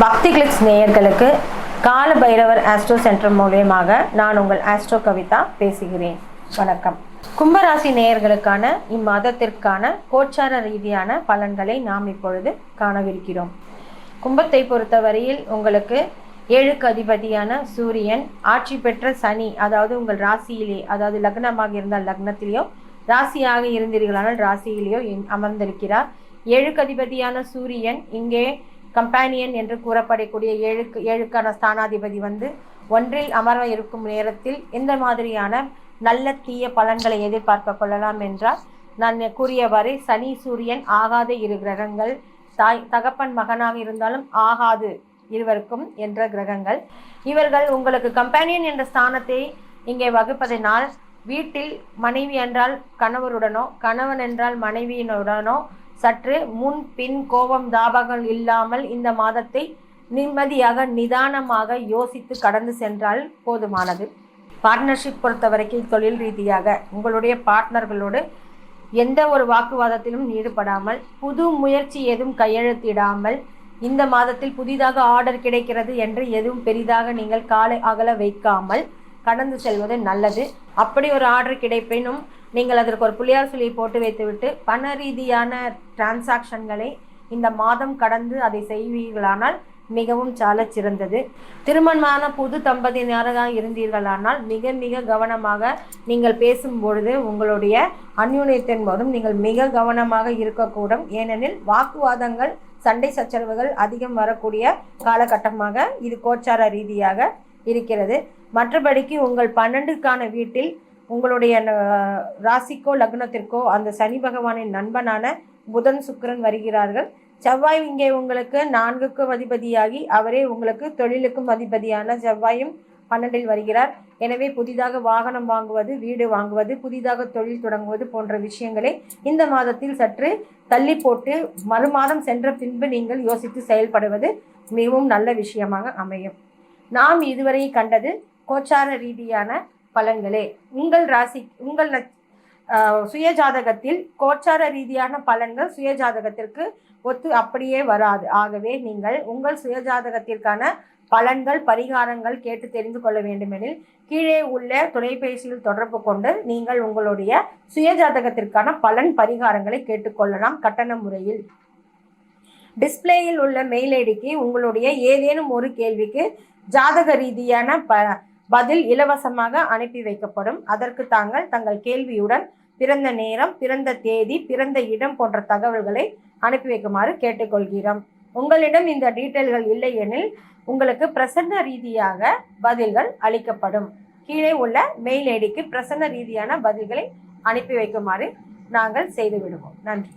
பக்தி கிளிக்ஸ் நேயர்களுக்கு கால பைரவர் ஆஸ்ட்ரோ சென்டர் மூலியமாக நான் உங்கள் ஆஸ்ட்ரோ கவிதா பேசுகிறேன். வணக்கம். கும்பராசி நேயர்களுக்கான இம்மாதத்திற்கான கோச்சார ரீதியான பலன்களை நாம் இப்பொழுது காணவிருக்கிறோம். கும்பத்தை பொறுத்தவரையில் உங்களுக்கு ஏழுக்கு அதிபதியான சூரியன் ஆட்சி பெற்ற சனி அதாவது உங்கள் ராசியிலே அதாவது லக்னமாக இருந்தால் லக்னத்திலேயோ ராசியாக இருந்தீர்களானால் ராசியிலேயோ அமர்ந்திருக்கிறார். ஏழுக்கு அதிபதியான சூரியன் இங்கே கம்பானியன் என்று கூறப்படக்கூடிய ஏழுக்கு ஏழுக்கான ஸ்தானாதிபதி வந்து ஒன்றில் அமர இருக்கும் நேரத்தில் எந்த மாதிரியான நல்ல தீய பலன்களை எதிர்பார்க்க கொள்ளலாம் என்றால் நான் கூறியவாறு சனி சூரியன் ஆகாத இரு கிரகங்கள் தாய் தகப்பன் மகனாக இருந்தாலும் ஆகாது இருவருக்கும் என்ற கிரகங்கள். இவர்கள் உங்களுக்கு கம்பேனியன் என்ற ஸ்தானத்தை இங்கே வகுப்பதனால் வீட்டில் மனைவி என்றால் கணவருடனோ கணவன் என்றால் மனைவியினுடனோ சற்று முன் பின் கோபம் தாபங்கள் இல்லாமல் இந்த மாதத்தை நிம்மதியாக நிதானமாக யோசித்து கடந்து சென்றால் போதுமானது. பார்ட்னர்ஷிப் பொறுத்த வரைக்கும் தொழில் ரீதியாக உங்களுடைய பார்ட்னர்களோடு எந்த ஒரு வாக்குவாதத்திலும் ஈடுபடாமல் புது முயற்சி எதுவும் கையெழுத்திடாமல் இந்த மாதத்தில் புதிதாக ஆர்டர் கிடைக்கிறது என்று எதுவும் பெரிதாக நீங்கள் காலை அகல வைக்காமல் கடந்து செல்வது நல்லது. அப்படி ஒரு ஆர்டர் கிடைப்பினும் நீங்கள் அதற்கு ஒரு புள்ளியார் சொல்லி போட்டு வைத்துவிட்டு பண ரீதியான டிரான்சாக்ஷன்களை இந்த மாதம் கடந்து அதை செய்வீர்களானால் மிகவும் சால சிறந்தது திருமணமான புது தம்பதியினராக இருந்தீர்களானால் மிக மிக கவனமாக நீங்கள் பேசும் பொழுது உங்களுடைய அந்யூன்யத்தின் போதும் நீங்கள் மிக கவனமாக இருக்கக்கூடும். ஏனெனில் வாக்குவாதங்கள் சண்டை சச்சரவுகள் அதிகம் வரக்கூடிய காலகட்டமாக இது கோச்சார ரீதியாக இருக்கிறது. மற்றபடிக்கு உங்கள் பன்னெண்டுக்கான வீட்டில் உங்களுடைய ராசிக்கோ லக்னத்திற்கோ அந்த சனி பகவானின் நண்பனான புதன் சுக்கிரன் வருகிறார்கள். செவ்வாய் இங்கே உங்களுக்கு நான்குக்கும் அதிபதியாகி அவரே உங்களுக்கு தொழிலுக்கும் அதிபதியான செவ்வாயும் பன்னெண்டில் வருகிறார். எனவே புதிதாக வாகனம் வாங்குவது வீடு வாங்குவது புதிதாக தொழில் தொடங்குவது போன்ற விஷயங்களை இந்த மாதத்தில் சற்று தள்ளி போட்டு மறுமாதம் சென்ற பின்பு நீங்கள் யோசித்து செயல்படுவது மிகவும் நல்ல விஷயமாக அமையும். நாம் இதுவரை கண்டது கோச்சார ரீதியான பலன்களே. உங்கள் ராசி உங்கள் சுயஜாதகத்தில் கோச்சார ரீதியான பலன்கள் சுயஜாதகத்திற்கு ஒத்து அப்படியே வராது. ஆகவே நீங்கள் உங்கள் சுயஜாதகத்திற்கான பலன்கள் பரிகாரங்கள் கேட்டு தெரிந்து கொள்ள வேண்டுமெனில் கீழே உள்ள தொலைபேசியில் தொடர்பு கொண்டு நீங்கள் உங்களுடைய சுயஜாதகத்திற்கான பலன் பரிகாரங்களை கேட்டுக்கொள்ளலாம் கட்டண முறையில். டிஸ்ப்ளேயில் உள்ள மெயில் ஐடிக்கு உங்களுடைய ஏதேனும் ஒரு கேள்விக்கு ஜாதக ரீதியான ப பதில் இலவசமாக அனுப்பி வைக்கப்படும். அதற்கு தாங்கள் தங்கள் கேள்வியுடன் பிறந்த நேரம் பிறந்த தேதி பிறந்த இடம் போன்ற தகவல்களை அனுப்பி வைக்குமாறு கேட்டுக்கொள்கிறோம். உங்களிடம் இந்த டீட்டெயில்கள் இல்லை எனில் உங்களுக்கு பிரசன்ன ரீதியாக பதில்கள் அளிக்கப்படும். கீழே உள்ள மெயில் ஐடிக்கு பிரசன்ன ரீதியான பதில்களை அனுப்பி வைக்குமாறு நாங்கள் செய்து விடுவோம் நன்றி.